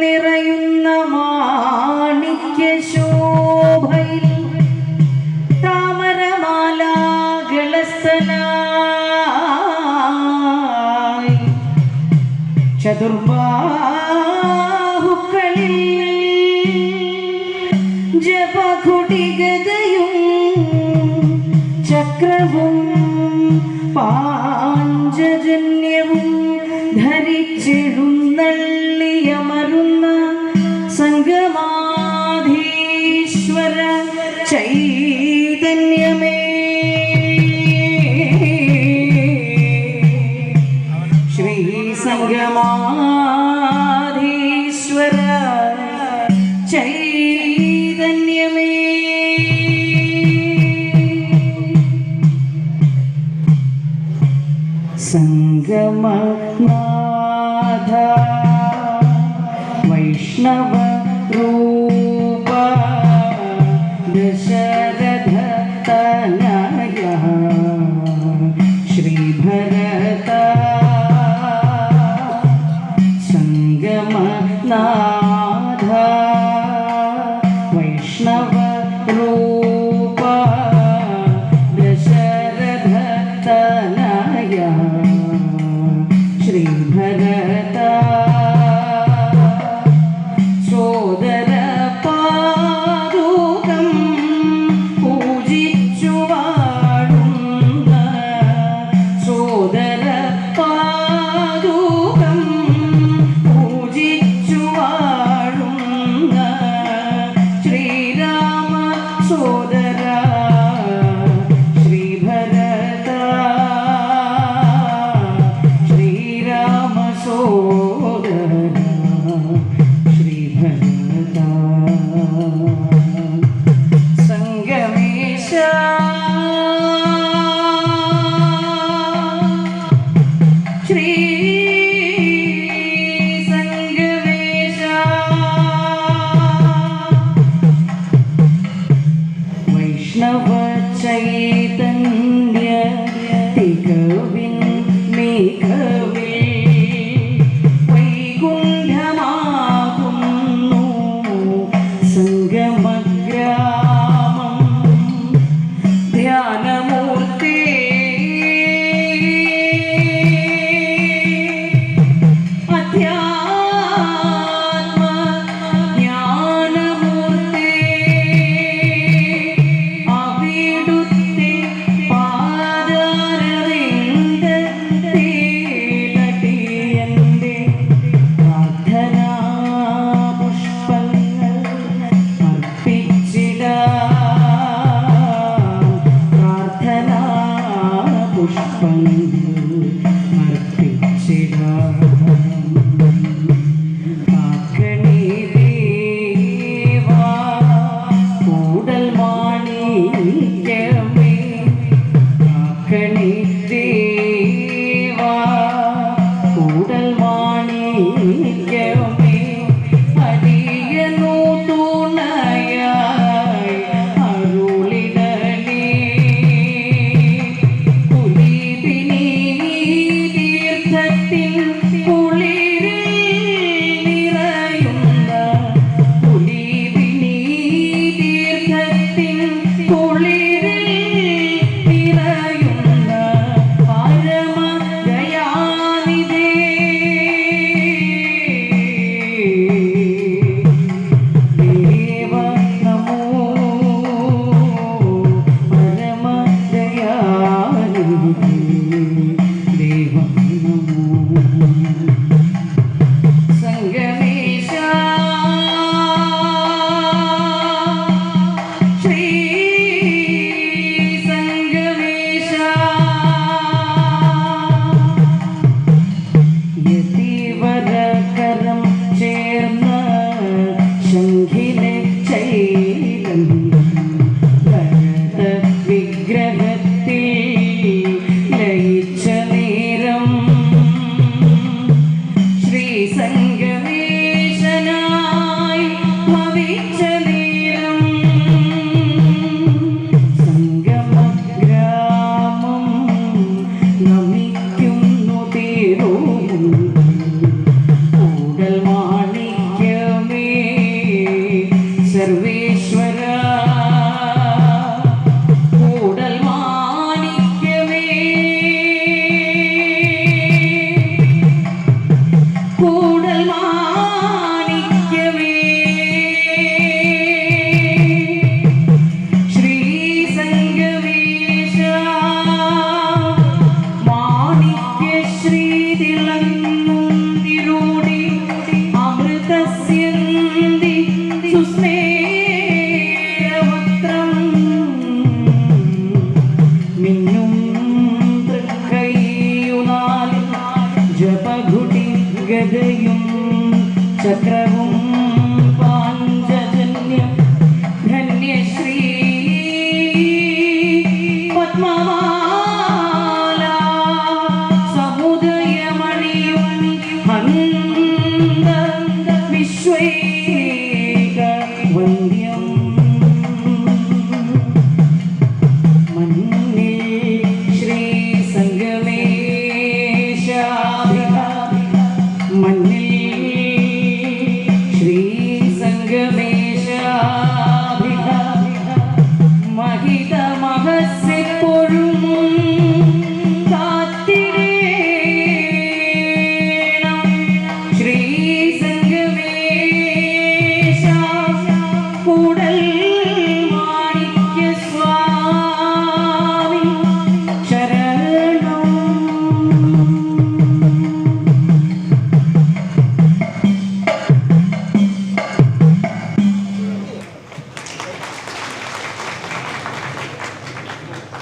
നിറയുന്ന മാണിക്യ ശോഭയിൽ താമരമാലാകളസ്ഥനായി ചതുർബാഹുക്കളിൽ ജപകുടികതയും ചക്രവും പാഞ്ചജന്യവും ധരിച്ചിടും സംഗമാധീശ്വര ചൈതന്യമേ. സംഗമനാഥ വൈഷ്ണവ രൂപ ദശരഥ തനയ രൂപ Mom.